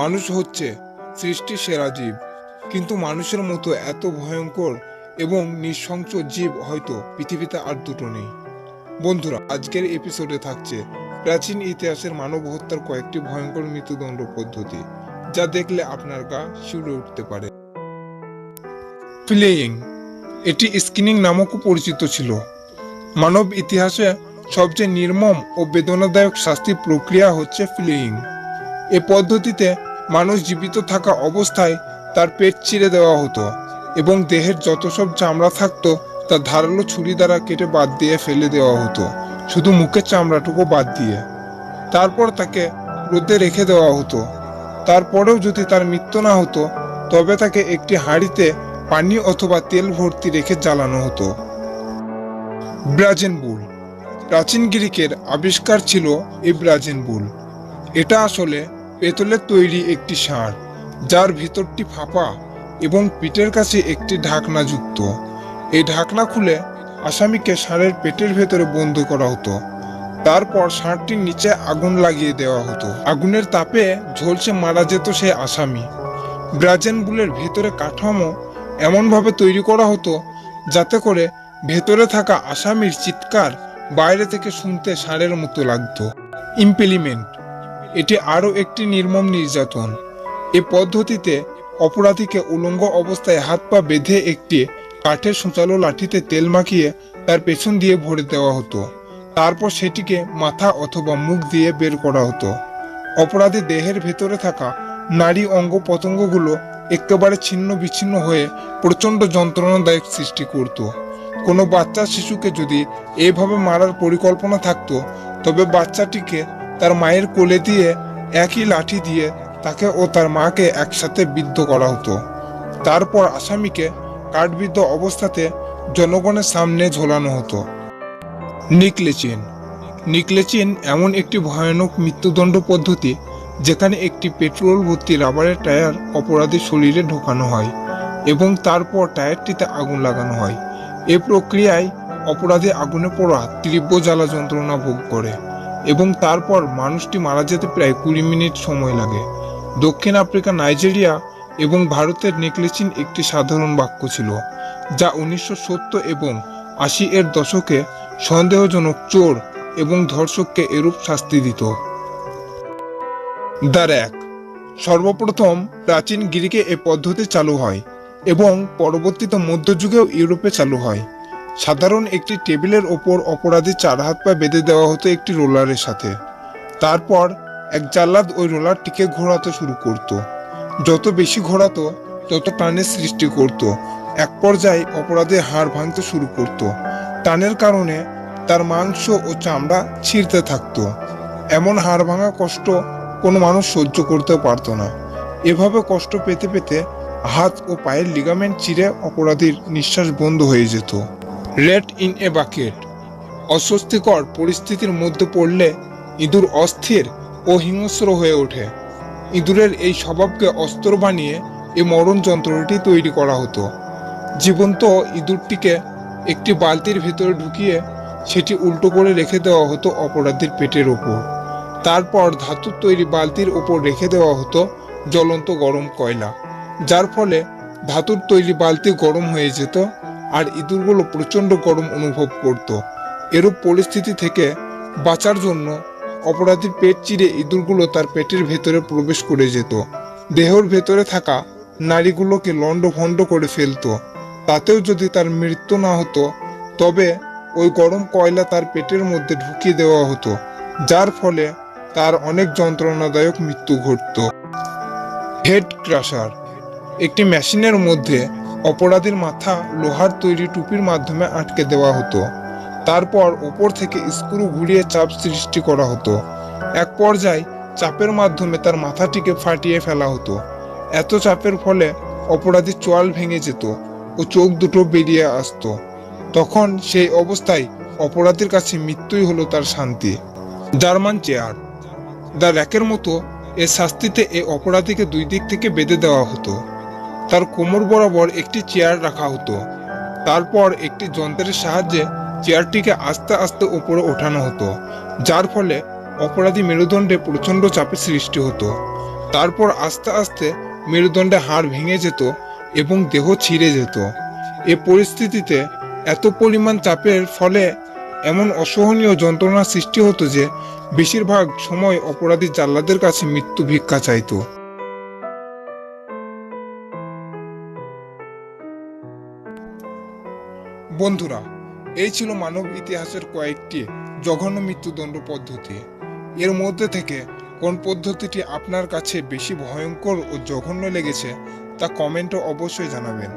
মানুষ হচ্ছে সৃষ্টির সেরা জীব। কিন্তু মানুষের মতো এত ভয়ঙ্কর এবং নৃশংস জীব হয়তো পৃথিবীতে আর দুটো নেই। বন্ধুরা, আজকের এপিসোডে থাকছে প্রাচীন ইতিহাসের মানব হত্যার কয়েকটি ভয়ঙ্কর মৃত্যুদণ্ড পদ্ধতি, যা দেখলে আপনার গা শিউরে উঠতে পারে। ফ্লেয়িং এটি স্কিনিং নামকও পরিচিত ছিল। মানব ইতিহাসে সবচেয়ে নির্মম ও বেদনাদায়ক শাস্তি প্রক্রিয়া হচ্ছে ফ্লেয়িং এ পদ্ধতিতে মানুষ জীবিত থাকা অবস্থায় তার পেট চিরে দেওয়া হতো এবং দেহের যত সব চামড়া থাকতো, তা ধারালো ছুরি দ্বারা কেটে বাদ দিয়ে ফেলে দেওয়া হতো, শুধু মুখের চামড়াটুকু বাদ দিয়ে। তারপর তাকে রোদে রেখে দেওয়া হতো। তারপরেও যদি তার মৃত্যু না হতো, তবে তাকে একটি হাঁড়িতে পানি অথবা তেল ভর্তি রেখে জ্বালানো হতো। Brazen bull. প্রাচীন গ্রিকের আবিষ্কার ছিল এই ব্রাজেন বুল। এটা আসলে পেতলের তৈরি একটি ষাঁড়, যার ভিতরটি ফাঁপা এবং পিঠের কাছে একটি ঢাকনা যুক্ত। এই ঢাকনা খুলে আসামিকে ষাঁড়ের পেটের ভেতরে বন্ধ করা হতো। তারপর ষাঁড়টির নিচে আগুন লাগিয়ে দেওয়া হতো। আগুনের তাপে ঝলসে মারা যেত সে আসামি। ব্রাজেন বুলের ভেতরে কাঠামো এমনভাবে তৈরি করা হতো যাতে করে ভেতরে থাকা আসামির চিৎকার বাইরে থেকে শুনতে ষাঁড়ের মতো লাগতো। ইম্পেলিমেন্ট এটি আরও একটি নির্মম নির্যাতন। এ পদ্ধতিতে অপরাধীকে উলঙ্গ অবস্থায় হাত পা বেঁধে একটি কাঠের সূচালো লাঠিতে তেল মাখিয়ে তার পেছন দিয়ে ভরে দেওয়া হতো। তারপর সেটিকে মাথা অথবা মুখ দিয়ে বের করা হতো। অপরাধী দেহের ভেতরে থাকা নারী অঙ্গ পতঙ্গগুলো একেবারে ছিন্ন বিচ্ছিন্ন হয়ে প্রচণ্ড যন্ত্রণাদায়ক সৃষ্টি করত। কোনো বাচ্চা শিশুকে যদি এইভাবে মারার পরিকল্পনা থাকতো, তবে বাচ্চাটিকে তার মায়ের কোলে দিয়ে একই লাঠি দিয়ে তাকে ও তার মাকে একসাথে বিদ্ধ করা হতো। তারপর আসামিকে কাঠবিদ্ধ অবস্থাতে জনগণের সামনে ঝোলানো হতো। নিকলেচিন। নিকলেচিন এমন একটি ভয়ানক মৃত্যুদণ্ড পদ্ধতি যেখানে একটি পেট্রোল ভর্তি রাবারের টায়ার অপরাধীর শরীরে ঢোকানো হয় এবং তারপর টায়ারটিতে আগুন লাগানো হয়। এ প্রক্রিয়ায় অপরাধী আগুনে পড়া তীব্র জ্বালা যন্ত্রণা ভোগ করে। এবং তারপর মানুষটি মারা যেতে প্রায় কুড়ি মিনিট সময় লাগে। দক্ষিণ আফ্রিকা, নাইজেরিয়া এবং ভারতের নেকলেচিন একটি সাধারণ বাক্য ছিল, যা উনিশশো সত্তর এবং আশি এর দশকে সন্দেহজনক চোর এবং ধর্ষককে এরূপ শাস্তি দিত। দ্য এক সর্বপ্রথম প্রাচীন গ্রিকে এ পদ্ধতি চালু হয় এবং পরবর্তীতে মধ্যযুগেও ইউরোপে চালু হয়। সাধারণ একটি টেবিলের ওপর অপরাধী চার হাত পা বেঁধে দেওয়া হতো একটি রোলারের সাথে। তারপর এক জাল্লাদ ওই রোলারটিকে ঘোরাতে শুরু করত। যত বেশি ঘোরাতো, তত টানের সৃষ্টি করত। এক পর্যায়ে অপরাধী হাড় ভাঙতে শুরু করত। টানের কারণে তার মাংস ও চামড়া ছিঁড়তে থাকতো। এমন হাড় ভাঙা কষ্ট কোনো মানুষ সহ্য করতে পারতো না। এভাবে কষ্ট পেতে পেতে হাত ও পায়ের লিগামেন্ট চিরে অপরাধীর নিঃশ্বাস বন্ধ হয়ে যেত। Red in a bucket. অস্বস্তিকর পরিস্থিতির মধ্যে পড়লে ইঁদুর অস্থির ও হিংস্র হয়ে ওঠে। ইঁদুরের এই স্বভাবকে অস্ত্র বানিয়ে এই মরণ যন্ত্রটি তৈরি করা হতো। জীবন্ত ইঁদুরটিকে একটি বালতির ভেতরে ঢুকিয়ে সেটি উল্টো করে রেখে দেওয়া হতো অপরাধীর পেটের ওপর। তারপর ধাতুর তৈরি বালতির ওপর রেখে দেওয়া হতো জ্বলন্ত গরম কয়লা, যার ফলে ধাতুর তৈরি বালতি গরম হয়ে যেত আর ইঁদুরগুলো প্রচণ্ড গরম অনুভব করত। এরূপ পরিস্থিতি থেকে বাঁচার জন্য অপরাধীর পেট চিরে ইঁদুরগুলো তার পেটের ভেতরে প্রবেশ করে যেত। দেহর ভেতরে থাকা নারীগুলোকে লণ্ডভণ্ড করে ফেলতো। তাতেও যদি তার মৃত্যু না হতো, তবে ওই গরম কয়লা তার পেটের মধ্যে ঢুকিয়ে দেওয়া হতো, যার ফলে তার অনেক যন্ত্রণাদায়ক মৃত্যু ঘটত। হেড ক্রাশার, একটি মেশিনের মধ্যে অপরাধীর মাথা লোহার তৈরি টুপির মাধ্যমে আটকে দেওয়া হতো। তারপর ওপর থেকে স্ক্রু ঘুরিয়ে চাপ সৃষ্টি করা হতো। এক পর্যায়ে চাপের মাধ্যমে তার মাথাটিকে ফাটিয়ে ফেলা হতো। এত চাপের ফলে অপরাধী চোয়াল ভেঙে যেত ও চোখ দুটো বেরিয়ে আসতো। তখন সেই অবস্থায় অপরাধীর কাছে মৃত্যুই হলো তার শান্তি। German chair. দ্য র্যাকের মতো এ শাস্তিতে এ অপরাধীকে দুই দিক থেকে বেঁধে দেওয়া হতো। তার কোমর বরাবর একটি চেয়ার রাখা হতো। তারপর একটি যন্ত্রের সাহায্যে চেয়ারটিকে আস্তে আস্তে উপরে ওঠানো হতো, যার ফলে অপরাধী মেরুদণ্ডে প্রচণ্ড চাপের সৃষ্টি হতো। তারপর আস্তে আস্তে মেরুদণ্ডে হাড় ভেঙে যেত এবং দেহ ছিঁড়ে যেত। এ পরিস্থিতিতে এত পরিমাণ চাপের ফলে এমন অসহনীয় যন্ত্রণার সৃষ্টি হতো যে, বেশিরভাগ সময় অপরাধী জাল্লাদের কাছে মৃত্যু ভিক্ষা চাইতো। বন্ধুরা, এই ছিল মানব ইতিহাসের কয়েকটি জঘন্য মৃত্যুদণ্ড পদ্ধতি। এর মধ্যে থেকে কোন পদ্ধতিটি আপনার কাছে বেশি ভয়ঙ্কর ও জঘন্য লেগেছে তা কমেন্টে অবশ্যই জানাবেন।